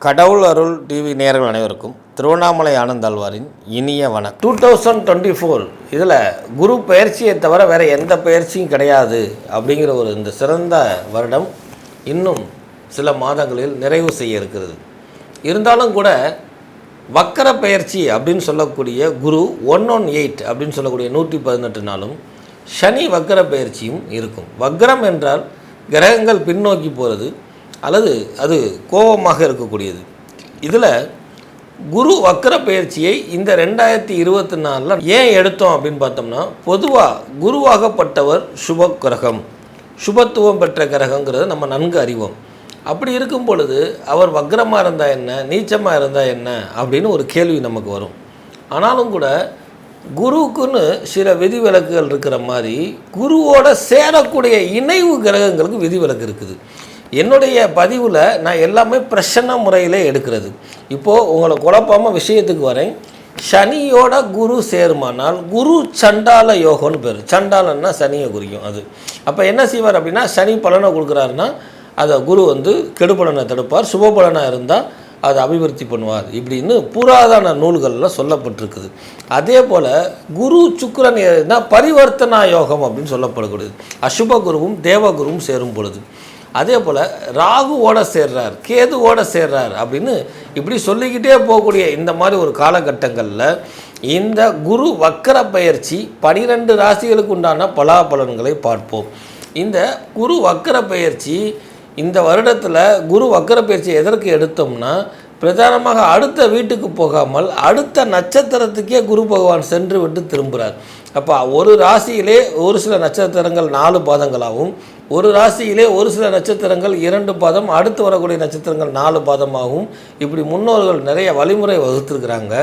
கடவுள் அருள் டிவி நேர்கள் அனைவருக்கும் திருவண்ணாமலை ஆனந்தாழ்வாரின் இனிய வனம் டூ தௌசண்ட் டுவெண்ட்டி ஃபோர் இதில் குரு பயிற்சியை தவிர வேறு எந்த பயிற்சியும் கிடையாது அப்படிங்கிற ஒரு இந்த சிறந்த வருடம் இன்னும் சில மாதங்களில் நிறைவு செய்ய இருக்கிறது. இருந்தாலும் கூட வக்கர பயிற்சி அப்படின்னு சொல்லக்கூடிய குரு ஒன் ஒன் எயிட் அப்படின்னு சொல்லக்கூடிய நூற்றி பதினெட்டு நாளும் சனி வக்கர பயிற்சியும் இருக்கும். வக்ரம் என்றால் கிரகங்கள் பின்னோக்கி போகிறது அல்லது அது கோபமாக இருக்கக்கூடியது. இதில் குரு வக்கர பயிற்சியை இந்த ரெண்டாயிரத்தி இருபத்தி நாலில் ஏன் எடுத்தோம் அப்படின்னு பார்த்தோம்னா பொதுவாக குருவாகப்பட்டவர் சுப கிரகம். சுபத்துவம் பெற்ற கிரகங்கிறத நம்ம நன்கு அறிவோம். அப்படி இருக்கும் பொழுது அவர் வக்ரமாக இருந்தால் என்ன நீச்சமாக இருந்தால் என்ன அப்படின்னு ஒரு கேள்வி நமக்கு வரும். ஆனாலும் கூட குருவுக்குன்னு சில விதிவிலக்குகள் இருக்கிற மாதிரி குருவோட சேரக்கூடிய இணைவு கிரகங்களுக்கு விதிவிலக்கு இருக்குது. என்னுடைய பதிவில் நான் எல்லாமே பிரசன்ன முறையில் எடுக்கிறது. இப்போது உங்களை குழப்பாமல் விஷயத்துக்கு வரேன். சனியோட குரு சேருமானால் குரு சண்டால யோகம்னு பேர். சண்டாலன்னா சனியை குறிக்கும் அது. அப்போ என்ன செய்வார் அப்படின்னா சனி பலனை கொடுக்குறாருன்னா அதை குரு வந்து கெடுபலனை தடுப்பார். சுபபலனாக இருந்தால் அதை அபிவிருத்தி பண்ணுவார். இப்படின்னு புராதன நூல்களில் சொல்லப்பட்டிருக்குது. அதே போல் குரு சுக்கரன் பரிவர்த்தனா யோகம் அப்படின்னு சொல்லப்படக்கூடியது அசுப குருவும் தேவகுருவும் சேரும் பொழுது. அதே போல் ராகுவோட சேர்றார் கேதுவோட சேர்றார் அப்படின்னு இப்படி சொல்லிக்கிட்டே போகக்கூடிய இந்த மாதிரி ஒரு காலகட்டங்களில் இந்த குரு வக்கர பயிற்சி பனிரெண்டு ராசிகளுக்கு உண்டான பலாபலன்களை பார்ப்போம். இந்த குரு வக்கர பயிற்சி இந்த வருடத்தில் குரு வக்கர பயிற்சி எதற்கு எடுத்தோம்னா பிரதானமாக அடுத்த வீட்டுக்கு போகாமல் அடுத்த நட்சத்திரத்துக்கே குரு பகவான் சென்று விட்டு திரும்புகிறார் அப்போ ஒரு ராசியிலே ஒரு சில நட்சத்திரங்கள் நாலு பாதங்களாகவும் ஒரு ராசியிலே ஒரு சில நட்சத்திரங்கள் இரண்டு பாதம் அடுத்து வரக்கூடிய நட்சத்திரங்கள் நாலு பாதமாகவும் இப்படி முன்னோர்கள் நிறைய வழிமுறை வகுத்துருக்குறாங்க.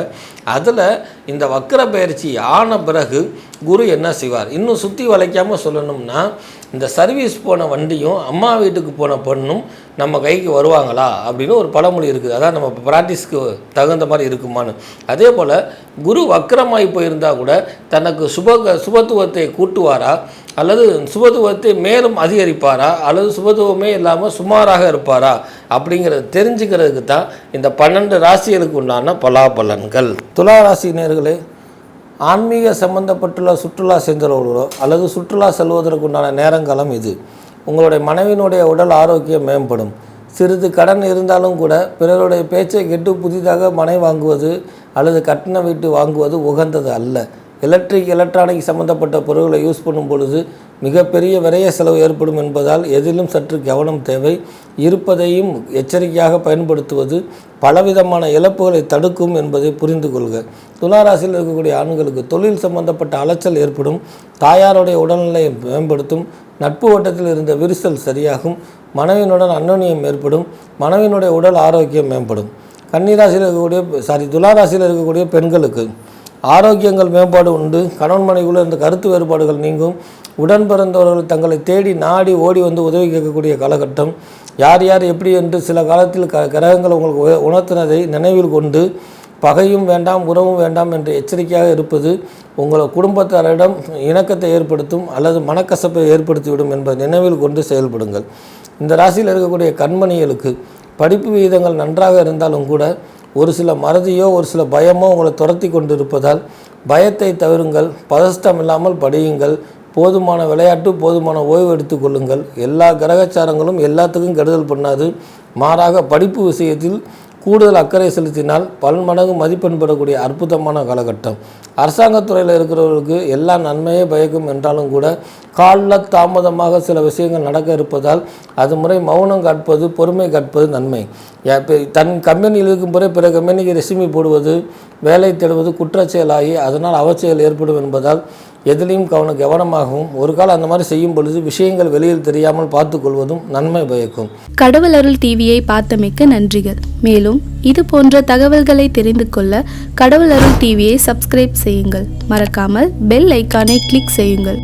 அதில் இந்த வக்கர பயிற்சி ஆன பிறகு குரு என்ன செய்வார்? இன்னும் சுற்றி வளைக்காமல் சொல்லணும்னா இந்த சர்வீஸ் போன வண்டியும் அம்மா வீட்டுக்கு போன பொண்ணும் நம்ம கைக்கு வருவாங்களா? அப்படின்னு ஒரு பழமொழி இருக்குது. அதான் நம்ம ப்ராக்டிஸ்க்கு தகுந்த மாதிரி இருக்குமான்னு. அதே போல் குரு வக்கரமாகி போயிருந்தால் கூட தனக்கு சுப சுபத்துவத்தை கூட்டுவாரா? அல்லது சுபத்துவத்தை மேலும் அதிகரிப்பாரா? அல்லது சுபத்துவமே இல்லாமல் சுமாராக இருப்பாரா? அப்படிங்கிறத தெரிஞ்சுக்கிறதுக்கு தான் இந்த பன்னெண்டு ராசிகளுக்கு உண்டான பலாபலன்கள். துலா ராசி நேர்களே ஆன்மீக சம்பந்தப்பட்டுள்ள சுற்றுலா சென்றவர்களோ அல்லது சுற்றுலா செல்வதற்கு உண்டான நேரங்காலம் இது. உங்களுடைய மனைவியினுடைய உடல் ஆரோக்கியம் மேம்படும். சிறிது கடன் இருந்தாலும் கூட பிறருடைய பேச்சை கெட்டு புதிதாக மனை வாங்குவது அல்லது கட்டண வீட்டு வாங்குவது உகந்தது அல்ல. எலக்ட்ரிக் எலக்ட்ரானிக் சம்பந்தப்பட்ட பொருட்களை யூஸ் பண்ணும் பொழுது மிகப்பெரிய விரைய செலவு ஏற்படும் என்பதால் எதிலும் சற்று கவனம் தேவை. இருப்பதையும் எச்சரிக்கையாக பயன்படுத்துவது பலவிதமான இழப்புகளை தடுக்கும் என்பதை புரிந்து கொள்க. துளாராசியில் இருக்கக்கூடிய ஆண்களுக்கு தொழில் சம்பந்தப்பட்ட அலைச்சல் ஏற்படும். தாயாருடைய உடல்நிலையை மேம்படுத்தும். நட்பு வட்டத்தில் இருந்த விரிசல் சரியாகும். மனைவியினுடன் அன்னோனியம் ஏற்படும். மனைவியினுடைய உடல் ஆரோக்கியம் மேம்படும். கன்னிராசியில் இருக்கக்கூடிய சாரி துளாராசியில் இருக்கக்கூடிய பெண்களுக்கு ஆரோக்கியங்கள் மேம்பாடு உண்டு. கணவன் மனைவிக்குள்ள இருந்த கருத்து வேறுபாடுகள் நீங்கும். உடன் பிறந்தவர்கள் தங்களை தேடி நாடி ஓடி வந்து உதவி கேட்கக்கூடிய காலகட்டம். யார் யார் எப்படி என்று சில காலத்தில் க கிரகங்கள் உங்களுக்கு உணர்த்தினதை நினைவில் கொண்டு பகையும் வேண்டாம் உறவும் வேண்டாம் என்று எச்சரிக்கையாக இருப்பது உங்கள் குடும்பத்தாரிடம் இணக்கத்தை ஏற்படுத்தும் அல்லது மனக்கசப்பை ஏற்படுத்திவிடும் என்பதை நினைவில் கொண்டு செயல்படுங்கள். இந்த ராசியில் இருக்கக்கூடிய கண்மணிகளுக்கு படிப்பு விகிதங்கள் நன்றாக இருந்தாலும் கூட ஒரு சில மறதியோ ஒரு சில பயமோ உங்களை துரத்தி கொண்டிருப்பதால் பயத்தை தவிருங்கள் பதஷ்டம் இல்லாமல் படியுங்கள் போதுமான விளையாட்டு போதுமான ஓய்வு எடுத்துக்கொள்ளுங்கள் எல்லா கிரகச்சாரங்களும் எல்லாத்துக்கும் கெடுதல் பண்ணாது. மாறாக படிப்பு விஷயத்தில் கூடுதல் அக்கறை செலுத்தினால் பன்மடங்கு மதிப்பெண் பெறக்கூடிய அற்புதமான காலகட்டம். அரசாங்கத்துறையில் இருக்கிறவர்களுக்கு எல்லா நன்மையே பயக்கும் என்றாலும் கூட காலில் தாமதமாக சில விஷயங்கள் நடக்க இருப்பதால் அது முறை மௌனம் காட்பது பொறுமை காட்பது நன்மை. தன் கம்பெனியில் இருக்கும் முறை பிற கம்பெனிக்கு ரெசிமி போடுவது வேலை தேடுவது குற்றச்செயலாகி அதனால் அவச்செயல் ஏற்படும் என்பதால் எதிலையும் கவன கவனமாகவும் ஒரு காலம் அந்த மாதிரி செய்யும் பொழுது விஷயங்கள் வெளியில் தெரியாமல் பார்த்துக்கொள்வதும் நன்மை பயக்கும். கடவுள் அருள் டிவியை பார்த்தமைக்க நன்றிகள். மேலும் இது போன்ற தகவல்களை தெரிந்து கொள்ள கடவுள் அருள் டிவியை சப்ஸ்கிரைப் செய்யுங்கள். மறக்காமல் பெல் ஐக்கானை கிளிக் செய்யுங்கள்.